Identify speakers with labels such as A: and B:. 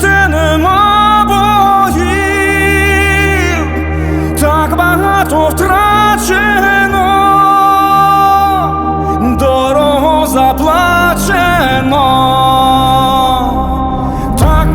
A: де нема боїв, так багато втрачено, дорого заплачено, так